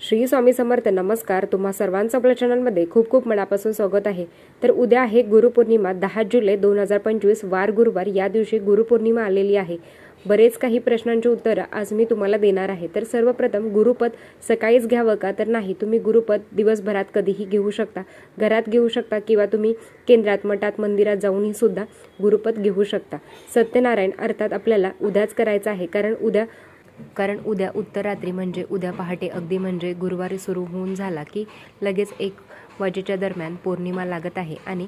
श्री स्वामी समर्थ नमस्कार. तुम्हा सर्वांचं आपल्या चॅनलमध्ये खूप खूप मनापासून स्वागत आहे. तर उद्या आहे गुरुपौर्णिमा दहा जुलै दोन हजार पंचवीस वार गुरुवार. या दिवशी गुरुपौर्णिमा आलेली आहे. बरेच काही प्रश्नांची उत्तरं आज मी तुम्हाला देणार आहे. तर सर्वप्रथम गुरुपद सकाळीच घ्यावं का? तर नाही तुम्ही गुरुपद दिवसभरात कधीही घेऊ शकता. घरात घेऊ शकता किंवा तुम्ही केंद्रात मठात मंदिरात जाऊनही सुद्धा गुरुपद घेऊ शकता. सत्यनारायण अर्थात आपल्याला उद्याच करायचं आहे. कारण उद्या कारण उद्या उत्तरात्री म्हणजे उद्या पहाटे अगदी म्हणजे गुरुवारी सुरू होऊन झाला की लगेच एक वाजेच्या दरम्यान पौर्णिमा लागत आहे आणि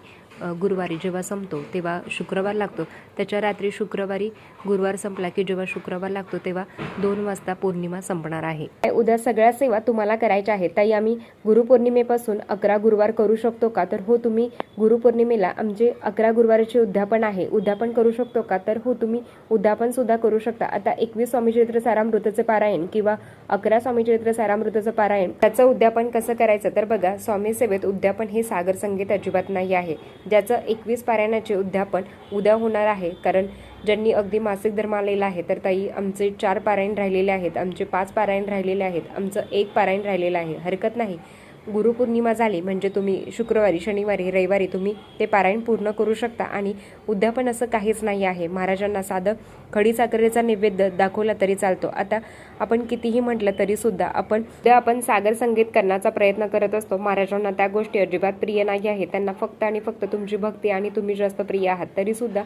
गुरुवारी जेव्हा संपतो तेव्हा शुक्रवार लागतो. त्याच्या रात्री शुक्रवारी गुरुवार संपला की जेव्हा शुक्रवार लागतो तेव्हा दोन वाजता पौर्णिमा संपणार आहे. उद्या सगळ्या सेवा तुम्हाला करायच्या आहेत. ताई आम्ही गुरुपौर्णिमेपासून अकरा गुरुवार करू शकतो का? तर हो तुम्ही गुरुपौर्णिमेला आमचे अकरा गुरुवाराचे उद्यापन आहे. उद्यापन करू शकतो का? तर हो तुम्ही उद्यापन सुद्धा करू शकता. आता एकवीस स्वामी चरित्र पारायण किंवा अकरा स्वामी चरित्र सारामृताचं पारायण त्याचं उद्यापन कसं करायचं? तर बघा स्वामी सेवेत उद्यापन हे सागर संगीत अजिबात नाही आहे. ज्याचं एकवीस पारायणाचे उद्यापन उद्या होणार आहे. कारण ज्यांनी अगदी मासिक धर्म आलेला आहे तर ताई आमचे चार पारायण राहिलेले आहेत आमचे पाच पारायण राहिलेले आहेत आमचं एक पारायण राहिलेलं आहे. हरकत नाही. गुरुपौर्णिमा झाली म्हणजे तुम्ही शुक्रवारी शनिवारी रविवारी तुम्ही ते पारायण पूर्ण करू शकता. आणि उद्या पण असं काहीच नाही आहे. महाराजांना साधं खडी साखरेचा नैवेद्य दाखवला तरी चालतो. आता आपण कितीही म्हटलं तरीसुद्धा आपण उद्या आपण सागर संगीत करण्याचा प्रयत्न करत असतो. महाराजांना त्या गोष्टी अजिबात प्रिय नाही आहे त्यांना फक्त आणि फक्त तुमची भक्ती आणि तुम्ही जास्त प्रिय आहात. तरीसुद्धा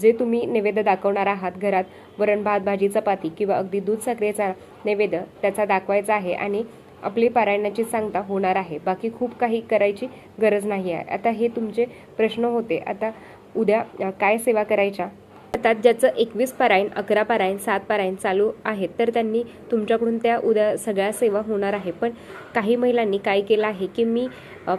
जे तुम्ही नैवेद्य दाखवणार आहात घरात वरण भात भाजी चपाती किंवा अगदी दूध साखरेचा नैवेद्य त्याचा दाखवायचा आहे. आणि आपली पारायणाची सांगता होणार आहे. बाकी खूप काही करायची गरज नाही आहे. आता हे तुमचे प्रश्न होते. आता उद्या काय सेवा करायच्या? अर्थात ज्याचं एकवीस पारायण अकरा पारायण सात पारायण चालू आहेत तर त्यांनी तुमच्याकडून त्या उद्या सगळ्या सेवा होणार आहे. पण काही महिलांनी काय केलं आहे की मी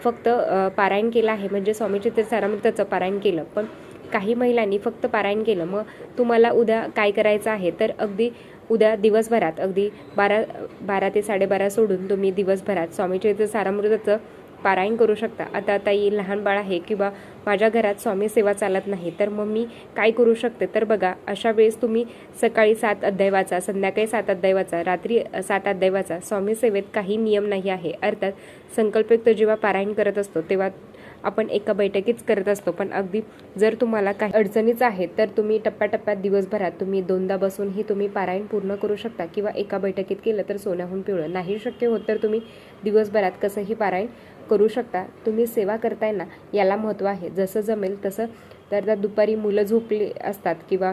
फक्त पारायण केलं आहे. म्हणजे स्वामी चित्रसारामृताचं पारायण केलं. पण काही महिलांनी फक्त पारायण केलं. मग तुम्हाला उद्या काय करायचं आहे? तर अगदी उद्या दिवसभरात अगदी बारा बारा ते साडेबारा सोडून तुम्ही दिवसभरात स्वामीचरित्र सारामृताचं पारायण करू शकता. आता ताई लहान बाळ आहे किंवा माझ्या घरात स्वामी सेवा चालत नाही तर मग मी काय करू शकते? तर बघा अशा वेळेस तुम्ही सकाळी सात अध्याय वाचा संध्याकाळी सात अध्याय वाचा रात्री सात अध्याय वाचा. स्वामी सेवेत काही नियम नाही आहे. अर्थात संकल्पयुक्त जेव्हा पारायण करत असतो तेव्हा आपण एका बैठकीच करत असतो. पण अगदी जर तुम्हाला काही अडचणीच आहेत तर तुम्ही टप्प्याटप्प्यात दिवसभरात तुम्ही दोनदा बसूनही तुम्ही पारायण पूर्ण करू शकता किंवा एका बैठकीत केलं तर सोन्याहून पिवळं. नाही शक्य होत तर तुम्ही दिवसभरात कसंही पारायण करू शकता. तुम्ही सेवा करताय ना याला महत्त्व आहे. जसं जमेल तसं. तर त्या दुपारी मुलं झोपली असतात किंवा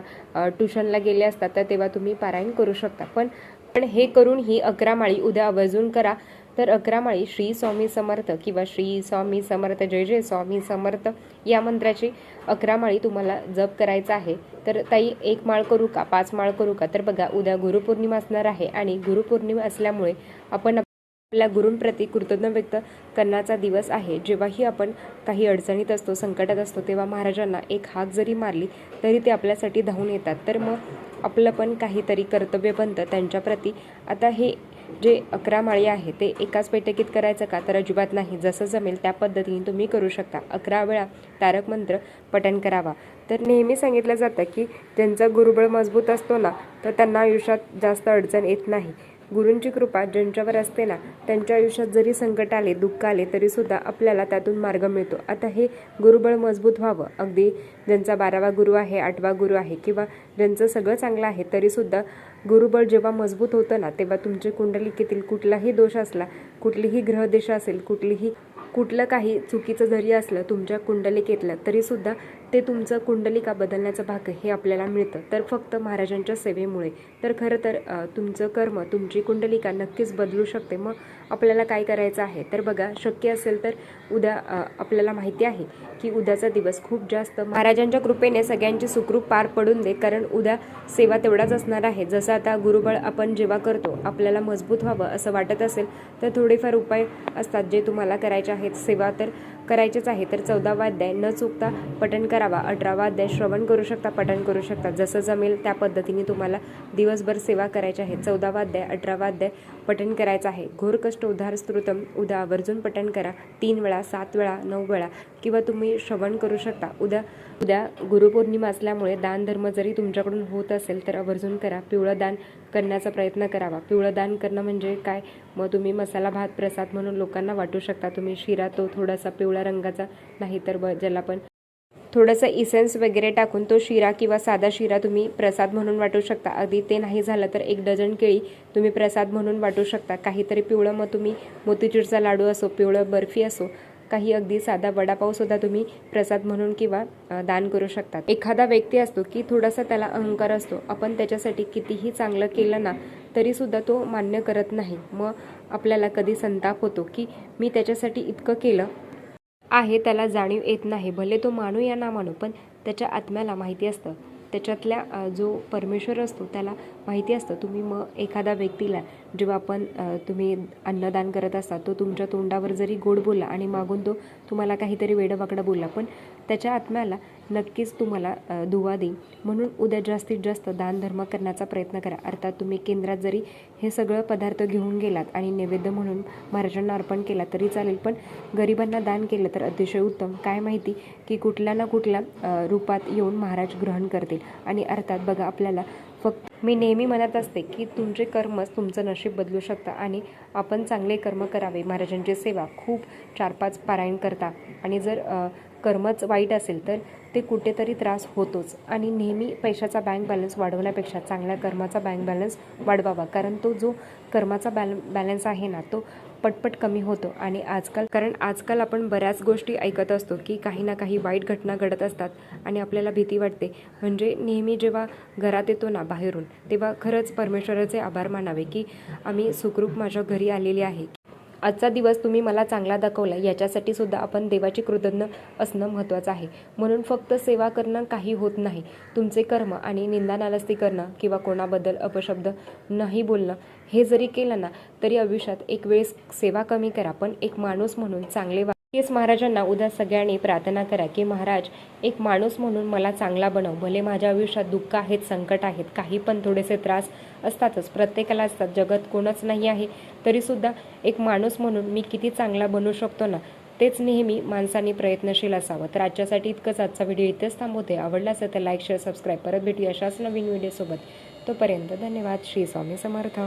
ट्युशनला गेले असतात तर तेव्हा तुम्ही पारायण करू शकता. पण पण हे करून ही अकरा माळी उद्या आवर्जून करा. तर अकरा माळी श्री स्वामी समर्थ किंवा श्री स्वामी समर्थ जय जय स्वामी समर्थ या मंत्राची अकरा माळी तुम्हाला जप करायचा आहे. तर ताई एक माळ करू का? पाच माळ करू का? तर बघा उद्या गुरुपौर्णिमा असणार आहे आणि गुरुपौर्णिमा असल्यामुळे आपण आपल्या गुरूंप्रती कृतज्ञ व्यक्त करण्याचा दिवस आहे. जेव्हाही आपण काही अडचणीत असतो संकटात असतो तेव्हा महाराजांना एक हाक जरी मारली तरी ते आपल्यासाठी धावून येतात. तर मग आपलं पण काहीतरी कर्तव्य बनतं त्यांच्याप्रती आता हे जे अकरा माळी आहे ते एकाच बैठकीत करायचं का? तर अजिबात नाही. जसं जमेल त्या पद्धतीने तुम्ही करू शकता. अकरा वेळा तारक मंत्र पठण करावा. तर नेहमी सांगितलं जातं की ज्यांचा गुरुबळ मजबूत असतो ना तर त्यांना आयुष्यात जास्त अडचण येत नाही. गुरूंची कृपा ज्यांच्यावर असते ना त्यांच्या आयुष्यात जरी संकट आले दुःख आले तरीसुद्धा आपल्याला त्यातून मार्ग मिळतो. आता हे गुरुबळ मजबूत व्हावं. अगदी ज्यांचा बारावा गुरु आहे आठवा गुरु आहे किंवा ज्यांचं सगळं चांगलं आहे तरीसुद्धा गुरुबळ जेव्हा मजबूत होतं ना तेव्हा तुमचे कुंडलिकेतील कुठलाही दोष असला कुठलीही ग्रहदेश असेल कुठलीही कुठलं काही चुकीचं जरी असलं तुमच्या कुंडलिकेतलं तरीसुद्धा ते तुमचं कुंडलिका बदलण्याचं भाग्य हे आपल्याला मिळतं. तर फक्त महाराजांच्या सेवेमुळे. तर खरं तर तुमचं कर्म तुमची कुंडलिका नक्कीच बदलू शकते. मग आपल्याला काय करायचं आहे? तर बघा शक्य असेल तर उद्या आपल्याला माहिती आहे की उद्याचा दिवस खूप जास्त महाराजांच्या कृपेने सगळ्यांची सुखरूप पार पडून दे. कारण उद्या सेवा तेवढाच असणार आहे. जसं आता गुरुबळ आपण जेव्हा करतो आपल्याला मजबूत व्हावं असं वाटत असेल तर थोडेफार उपाय असतात जे तुम्हाला करायचे आहेत. सेवा तर करायचेच आहे. तर चौदावा अध्याय न चुकता पठण करावा. अठरावा अध्याय श्रवण करू शकता पठण करू शकता. जसं जमेल त्या पद्धतीने तुम्हाला दिवसभर सेवा करायची आहे. चौदावा अध्याय अठरावा अध्याय पठण करायचं आहे. घोर कष्ट उद्धार स्तोत्रम उद्या आवर्जून पठण करा. तीन वेळा सात वेळा नऊ वेळा. किंवा तुम्ही श्रवण करू शकता. उद्या उद्या गुरुपौर्णिमा असल्यामुळे दान धर्म जरी तुमच्याकडून होत असेल तर आवर्जून करा. पिवळं दान करण्याचा प्रयत्न करावा. पिवळं दान करणं म्हणजे काय? मग तुम्ही मसाला भात प्रसाद म्हणून लोकांना वाटू शकता. तुम्ही शिरा तो थोडासा पिवळ्या रंगाचा नाही तर ब ज्याला पण थोडंसं इसेन्स वगैरे टाकून तो शिरा किंवा साधा शिरा तुम्ही प्रसाद म्हणून वाटू शकता. अगदी ते नाही झालं तर एक डझन केळी तुम्ही प्रसाद म्हणून वाटू शकता. काहीतरी पिवळं मग तुम्ही मोतीचूरचा लाडू असो पिवळं बर्फी असो काही अगदी साधा वडापावसुद्धा तुम्ही प्रसाद म्हणून किंवा दान करू शकता एखादा व्यक्ती असतो की थोडासा त्याला अहंकार असतो. आपण त्याच्यासाठी कितीही चांगलं केलं ना तरीसुद्धा तो मान्य करत नाही. मग आपल्याला कधी संताप होतो की मी त्याच्यासाठी इतकं केलं आहे त्याला जाणीव येत नाही. भले तो मानू या ना मानू पण त्याच्या आत्म्याला माहिती असतं. त्याच्यातल्या जो परमेश्वर असतो त्याला माहिती असतं. तुम्ही मग एखाद्या व्यक्तीला जेव्हा आपण तुम्ही अन्नदान करत असता तो तुमच्या तोंडावर जरी गोड बोलला आणि मागून तो तुम्हाला काहीतरी वेडंवाकडं बोलला पण त्याच्या आत्म्याला नक्कीच तुम्हाला दुवा देईल. म्हणून उद्या जास्तीत जास्त दानधर्म करण्याचा प्रयत्न करा. अर्थात तुम्ही केंद्रात जरी हे सगळं पदार्थ घेऊन गेलात आणि नैवेद्य म्हणून महाराजांना अर्पण केला तरी चालेल पण गरिबांना दान केलं तर अतिशय उत्तम. काय माहिती की कुठल्या ना कुठल्या रूपात येऊन महाराज ग्रहण करते करतील आणि अर्थात बघा आपल्याला फक्त मी नेहमी म्हणत असते की तुमचे कर्मच तुमचं नशीब बदलू शकतं आणि आपण चांगले कर्म करावे. महाराजांची सेवा खूप चार पाच पारायण करता. आणि जर कर्मच वाईट असेल तर ते कुठेतरी त्रास होतोच. आणि नेहमी पैशाचा बँक बॅलन्स वाढवण्यापेक्षा चांगल्या कर्माचा बँक बॅलन्स वाढवावा. कारण तो जो कर्माचा बॅल बॅलन्स आहे ना तो पटपट कमी होतो. आणि आजकाल कारण आजकाल आपण बऱ्याच गोष्टी ऐकत असतो की काही ना काही वाईट घटना घडत असतात आणि आपल्याला भीती वाटते. म्हणजे नेहमी जेव्हा घरात येतो ना बाहेरून तेव्हा खरंच परमेश्वराचे आभार मानावे की आम्ही सुखरूप माझ्या घरी आलेली आहे. आजचा दिवस तुम्ही मला चांगला दाखवला याच्यासाठी सुद्धा आपण देवाची कृतज्ञ असणं महत्त्वाचं आहे. म्हणून फक्त सेवा करणं काही होत नाही. तुमचे कर्म आणि निंदा नालस्ती करणं किंवा कोणाबद्दल अपशब्द नाही बोलणं हे जरी केलं ना तरी आयुष्यात एक वेळेस सेवा कमी करा. पण एक माणूस म्हणून चांगले वा हेच महाराजांना उद्या सगळ्यांनी प्रार्थना करा की महाराज एक माणूस म्हणून मला चांगला बनव. भले माझ्या आयुष्यात दुःख आहेत संकट आहेत काही पण थोडेसे त्रास असतातच. प्रत्येकाला असतात. जगत कोणच नाही आहे. तरीसुद्धा एक माणूस म्हणून मी किती चांगला बनू शकतो ना? तेच नेहमी माणसांनी प्रयत्नशील असावं. तर आजच्यासाठी इतकंच. आजचा व्हिडिओ इथेच थांबवते. आवडला असेल तर लाईक शेअर सबस्क्राईब. परत भेटूया अशाच नवीन व्हिडिओसोबत. तोपर्यंत धन्यवाद. श्री स्वामी समर्थ.